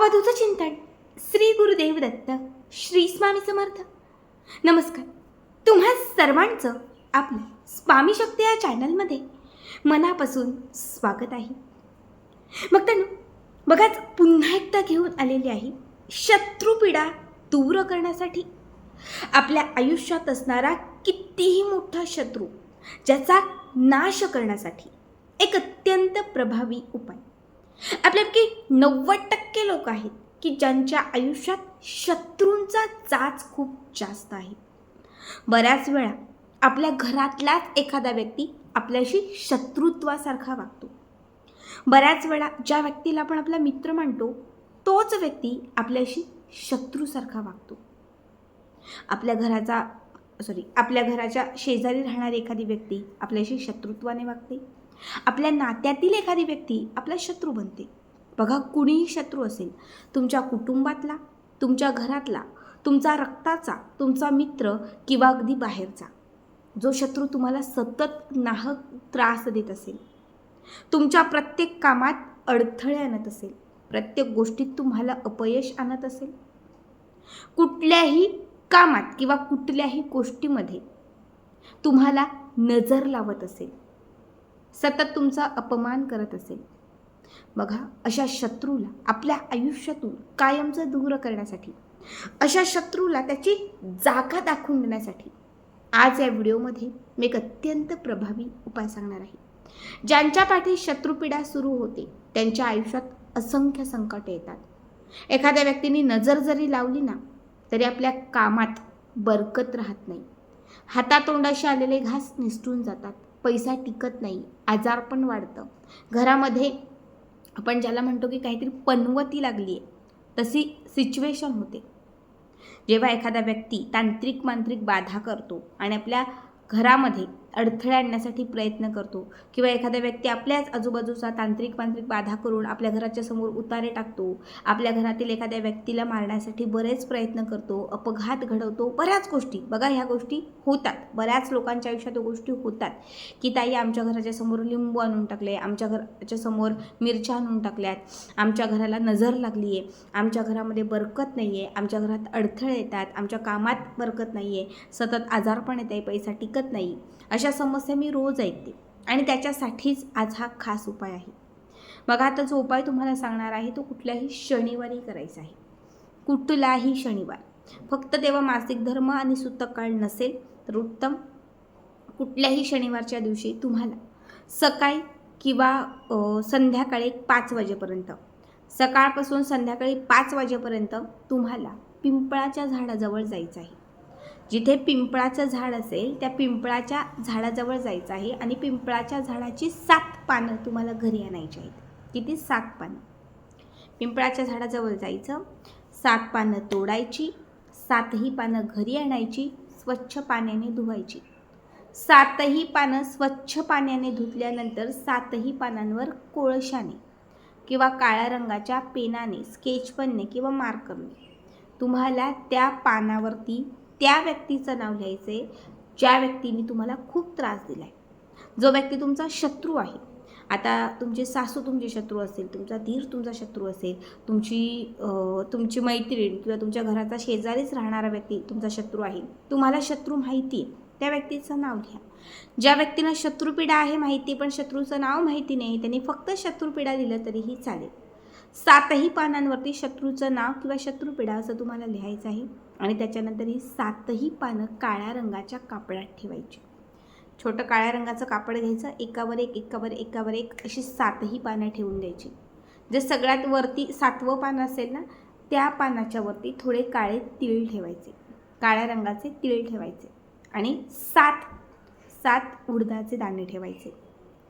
अवधूचं चिंतन श्री गुरुदेव दत्त श्री स्वामी समर्थ. नमस्कार. तुम्हा सर्वांचं आपलं स्वामी शक्ती या चॅनलमध्ये मनापासून स्वागत आहे. मग तर बघाच पुन्हा एकदा घेऊन आलेली आहे शत्रुपीडा दूर करण्यासाठी. आपल्या आयुष्यात असणारा कितीही मोठा शत्रू ज्याचा नाश करण्यासाठी एक अत्यंत प्रभावी उपाय. आपल्यापैकी नव्वद टक्के लोक आहेत की ज्यांच्या आयुष्यात शत्रूंचा चाच खूप जास्त आहे. बऱ्याच वेळा आपल्या घरातलाच एखादा व्यक्ती आपल्याशी शत्रुत्वासारखा वागतो. बऱ्याच वेळा ज्या व्यक्तीला आपण आपला मित्र मानतो तोच व्यक्ती आपल्याशी शत्रूसारखा वागतो. आपल्या घराचा सॉरी आपल्या घराच्या शेजारी राहणारी एखादी व्यक्ती आपल्याशी शत्रुत्वाने वागते. आपल्या नात्यातील एखादी व्यक्ती आपला शत्रू बनते. बघा कुणीही शत्रू असेल तुमच्या कुटुंबातला तुमच्या घरातला तुमचा रक्ताचा तुमचा मित्र किंवा अगदी बाहेरचा जो शत्रू तुम्हाला सतत नाहक त्रास देत असेल तुमच्या प्रत्येक कामात अडथळे आणत असेल प्रत्येक गोष्टीत तुम्हाला अपयश आणत असेल कुठल्याही कामात किंवा कुठल्याही गोष्टीमध्ये तुम्हाला नजर लावत असेल सतत तुमचा अपमान करत असेल. बघा अशा शत्रूला आपल्या आयुष्यातून कायमचं दूर करण्यासाठी अशा शत्रूला त्याची जागा दाखवून देण्यासाठी आज या व्हिडिओमध्ये मी एक अत्यंत प्रभावी उपाय सांगणार आहे. ज्यांच्या पाठी शत्रुपीडा सुरू होते त्यांच्या आयुष्यात असंख्य संकट येतात. एखाद्या व्यक्तीने नजर जरी लावली ना तरी आपल्या कामात बरकत राहत नाही. हातातोंडाशी आलेले घास निसटून जातात. पैसा टिकत नाही आजार पण वाढतं. घरामध्ये आपण ज्याला म्हणतो की काहीतरी पनवती लागली आहे तशी सिच्युएशन होते. जेव्हा एखादा व्यक्ती तांत्रिक मांत्रिक बाधा करतो आणि आपल्या घरामध्ये अडथळे आणण्यासाठी प्रयत्न करतो. किंवा एखादा व्यक्ती आपल्याच आजूबाजूचा तांत्रिक मांत्रिक बाधा करून आपल्या घराच्या समोर उतारे टाकतो. आपल्या घरातील एखाद्या व्यक्तीला मारण्यासाठी बरेच प्रयत्न करतो. अपघात घडवतो. बऱ्याच गोष्टी. बघा ह्या गोष्टी होतात. बऱ्याच लोकांच्या आयुष्यात गोष्टी होतात. की ताई आमच्या घराच्या समोर लिंबू आणून टाकले. आमच्या घराच्या समोर मिरच्या आणून टाकल्यात. आमच्या घराला नजर लागली आहे आमच्या घरामध्ये बरकत नाही आहे आमच्या घरात अडथळे येतात. आमच्या कामात बरकत नाही आहे सतत आजारपण येत आहे. पैसा टिकत नाही. अशा समस्या मी रोज ऐकते आणि त्याच्यासाठीच आज हा खास उपाय आहे. बघा आता जो उपाय तुम्हाला सांगणार आहे तो कुठल्याही शनिवारी करायचा आहे. कुठलाही शनिवार. फक्त तेव्हा मासिक धर्म आणि सुतकाळ नसेल तर उत्तम कुठल्याही शनिवारच्या दिवशी तुम्हाला सकाळी किंवा संध्याकाळी पाच वाजेपर्यंत सकाळपासून संध्याकाळी पाच वाजेपर्यंत तुम्हाला पिंपळाच्या झाडाजवळ जायचं आहे. जिथे पिंपळाचं झाड असेल त्या पिंपळाच्या झाडाजवळ जायचं आहे आणि पिंपळाच्या झाडाची सात पानं तुम्हाला घरी आणायची आहेत. किती? सात पानं. पिंपळाच्या झाडाजवळ जायचं सात पानं तोडायची सातही पानं घरी आणायची स्वच्छ पाण्याने धुवायची. सातही पानं स्वच्छ पाण्याने धुतल्यानंतर सातही पानांवर कोळशाने किंवा काळ्या रंगाच्या पेनाने स्केच पेनने किंवा मार्करने तुम्हाला त्या पानावरती त्या व्यक्तीचं नाव लिहायचं आहे ज्या व्यक्तीने तुम्हाला खूप त्रास दिला आहे जो व्यक्ती तुमचा शत्रू आहे. आता तुमचे सासू तुमचे शत्रू असेल तुमचा धीर तुमचा शत्रू असेल तुमची तुमची मैत्रीण किंवा तुमच्या घराचा शेजारीच राहणारा व्यक्ती तुमचा शत्रू आहे. तुम्हाला शत्रू माहिती आहे. त्या व्यक्तीचं नाव लिहा. ज्या व्यक्तीला शत्रुपीडा आहे माहिती पण शत्रूचं नाव माहिती नाही त्यांनी फक्त शत्रुपीडा दिलं तरीही चालेल. सातही पानांवरती शत्रूचं नाव किंवा शत्रूपिढा असं तुम्हाला लिहायचं आहे. आणि त्याच्यानंतर ही सातही पानं काळ्या रंगाच्या कापडात ठेवायची. छोटं काळ्या रंगाचं कापड घ्यायचं एकावर एक एकावर एकावर एक अशी सातही पानं ठेवून द्यायची. जे सगळ्यात वरती सातवं पान असेल ना त्या पानाच्या वरती थोडे काळे तिळ ठेवायचे. काळ्या रंगाचे तिळ ठेवायचे. आणि सात सात उडदाचे दाणे ठेवायचे.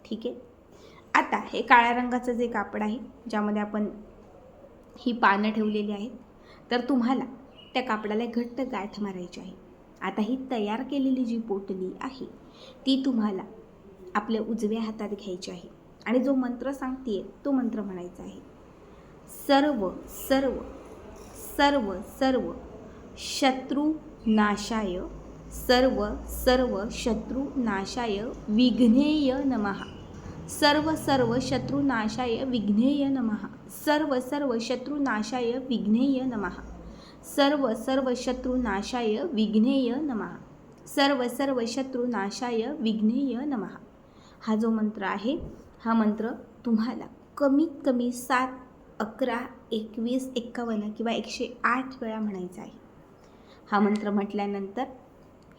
ठीक आहे? आता हे काळ्या रंगाचं जे कापड आहे ज्यामध्ये आपण ही पानं ठेवलेली आहेत तर तुम्हाला त्या कापडाला घट्ट गाठ मारायची आहे. आता ही तयार केलेली जी पोटली आहे ती तुम्हाला आपल्या उजव्या हातात घ्यायची आहे. आणि जो मंत्र सांगते तो मंत्र म्हणायचा आहे. सर्व सर्व सर्व सर्व शत्रू नाशाय सर्व सर्व शत्रू नाशाय विघ्नेय नमः. सर्व सर्व शत्रुनाशाय विघ्नेय नमः। सर्व सर्व शत्रुनाशाय विघ्नेय नमः। सर्व सर्व शत्रुनाशाय विघ्नेय नमः। सर्व सर्व शत्रुनाशाय विघ्नेय नमः। हा जो मंत्र आहे हा मंत्र तुम्हाला कमीत कमी सात अकरा एकवीस एक्कावन्न किंवा एकशे आठ वेळा म्हणायचा आहे. हा मंत्र म्हटल्यानंतर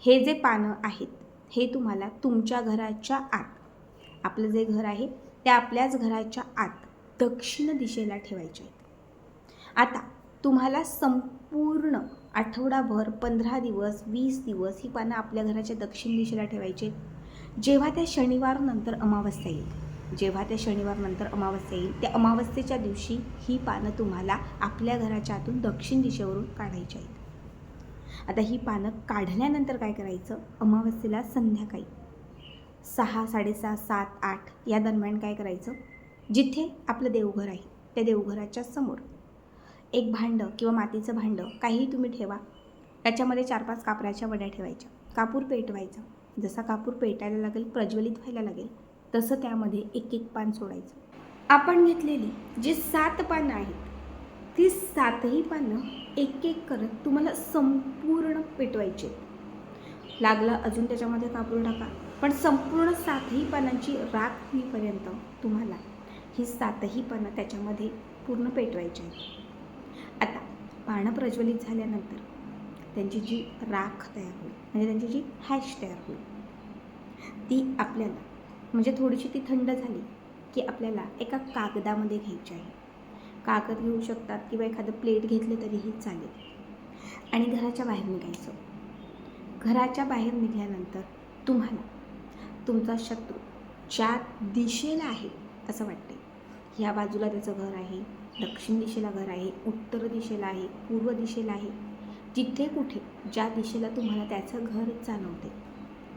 हे जे पानं आहेत हे तुम्हाला तुमच्या घराच्या आत आपलं जे घर आहे ते आपल्याच घराच्या आत दक्षिण दिशेला ठेवायचे आहेत. आता तुम्हाला संपूर्ण आठवडाभर पंधरा दिवस वीस दिवस ही पानं आपल्या घराच्या दक्षिण दिशेला ठेवायची आहेत. जेव्हा त्या शनिवारनंतर अमावस्या येईल जेव्हा त्या शनिवारनंतर अमावस्या येईल त्या अमावस्येच्या दिवशी ही पानं तुम्हाला आपल्या घराच्या आतून दक्षिण दिशेवरून काढायची आहेत. आता ही पानं काढल्यानंतर काय करायचं? अमावस्येला संध्याकाळी सहा साडेसहा सात आठ या दरम्यान काय करायचं? जिथे आपलं देवघर आहे त्या देवघराच्या समोर. एक भांडं किंवा मातीचं भांडं काहीही तुम्ही ठेवा. त्याच्यामध्ये चार पाच कापराच्या वड्या ठेवायच्या. कापूर पेटवायचा. जसा कापूर पेटायला लागेल प्रज्वलित व्हायला लागेल तसं त्यामध्ये एक एक पान सोडायचं. आपण घेतलेली जी सात पानं आहेत ती सातही पानं एक एक करत तुम्हाला संपूर्ण पेटवायची आहेत. लागलं अजून त्याच्यामध्ये कापूर टाका पण संपूर्ण सातही पानांची राख होईपर्यंत तुम्हाला ही सातही पानं त्याच्यामध्ये पूर्ण पेटवायची आहेत. आता पानं प्रज्वलित झाल्यानंतर त्यांची जी राख तयार होईल म्हणजे त्यांची जी हॅश तयार होईल ती आपल्याला म्हणजे थोडीशी ती थंड झाली की आपल्याला एका कागदामध्ये घ्यायची आहे. कागद घेऊ शकतात किंवा एखादं प्लेट घेतले तरीही चालेल. आणि घराच्या बाहेर निघायचं. घराच्या बाहेर निघाल्यानंतर तुम्हाला तुमचा शत्रू ज्या दिशेला आहे असं वाटते ह्या बाजूला त्याचं घर आहे दक्षिण दिशेला घर आहे उत्तर दिशेला आहे पूर्व दिशेला आहे. जिथे कुठे ज्या दिशेला तुम्हाला त्याचं घर जाणवते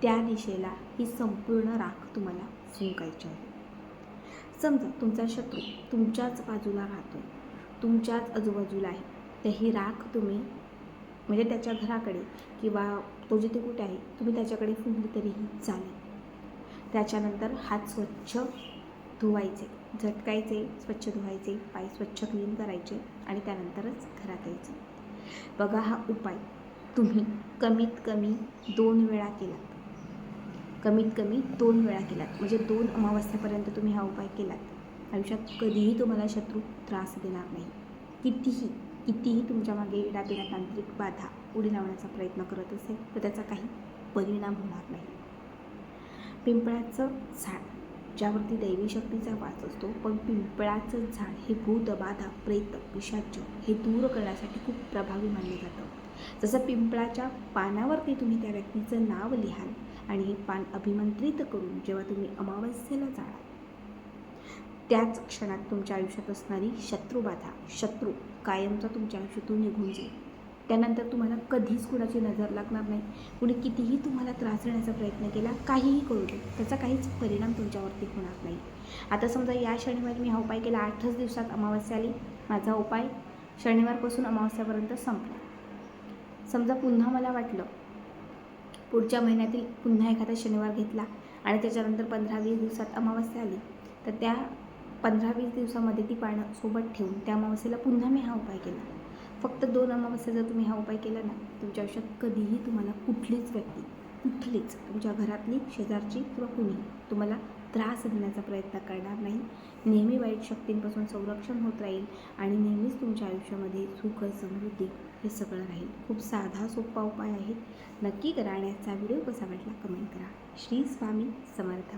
त्या दिशेला ही संपूर्ण राख तुम्हाला फुंकायची आहे. समजा तुमचा शत्रू तुमच्याच बाजूला राहतो तुमच्याच आजूबाजूला आहे तर ही राख तुम्ही म्हणजे त्याच्या घराकडे किंवा तो जिथे कुठे आहे तुम्ही त्याच्याकडे फुंकली तरीही चालेल. त्याच्यानंतर हात स्वच्छ धुवायचे. झटकायचे स्वच्छ धुवायचे पाय स्वच्छ क्लीन करायचे आणि त्यानंतरच घरात यायचे. बघा हा उपाय. तुम्ही कमीत कमी दोन वेळा केलात कमीत कमी दोन वेळा केलात म्हणजे दोन अमावस्यापर्यंत तुम्ही हा उपाय केलात. आयुष्यात कधीही तुम्हाला शत्रू त्रास देणार नाही. कितीही कितीही तुमच्या मागे येणाऱ्या तांत्रिक बाधा उडी लावण्याचा प्रयत्न करत असेल तर त्याचा काही परिणाम होणार नाही. पिंपळाचं झाड ज्यावरती दैवी शक्तीचा वास असतो पण पिंपळाचं झाड हे भूत बाधा प्रेत पिशाच हे दूर करण्यासाठी खूप प्रभावी मानलं जातं. जसं पिंपळाच्या पानावरती तुम्ही त्या व्यक्तीचं नाव लिहाल आणि हे पान अभिमंत्रित करून जेव्हा तुम्ही अमावस्येला जाणार त्याच क्षणात तुमच्या आयुष्यात असणारी शत्रुबाधा शत्रू कायमचा तुमच्या आयुष्यातून निघून जाईल. त्यानंतर तुम्हाला कधीच कुणाची नजर लागणार नाही. कुणी कितीही तुम्हाला त्रास देण्याचा प्रयत्न केला काहीही करू दे त्याचा काहीच परिणाम तुमच्यावरती होणार नाही. आता समजा या शनिवारी मी हा उपाय केला आठच दिवसात अमावस्या आली. माझा उपाय शनिवारपासून अमावस्यापर्यंत संपला. समजा पुन्हा मला वाटलं पुढच्या महिन्यातील पुन्हा एखादा शनिवार घेतला आणि त्याच्यानंतर पंधरा वीस दिवसात अमावस्या आली तर त्या पंधरा वीस दिवसामध्ये ती पानं सोबत ठेवून त्या अमावस्येला पुन्हा मी हा उपाय केला. फक्त दोन अमावस्या जर तुम्ही हा उपाय केला ना तुमच्या आयुष्यात कधीही तुम्हाला कुठलीच व्यक्ती कुठलीच तुमच्या घरातली शेजारची किंवा कुणी तुम्हाला त्रास देण्याचा प्रयत्न करणार नाही. नेहमी वाईट शक्तींपासून संरक्षण होत राहील आणि नेहमीच तुमच्या आयुष्यामध्ये सुख समृद्धी हे सगळं राहील. खूप साधा सोपा उपाय आहे. नक्की करा आणि याचा व्हिडिओ कसा वाटला कमेंट करा. श्री स्वामी समर्थ.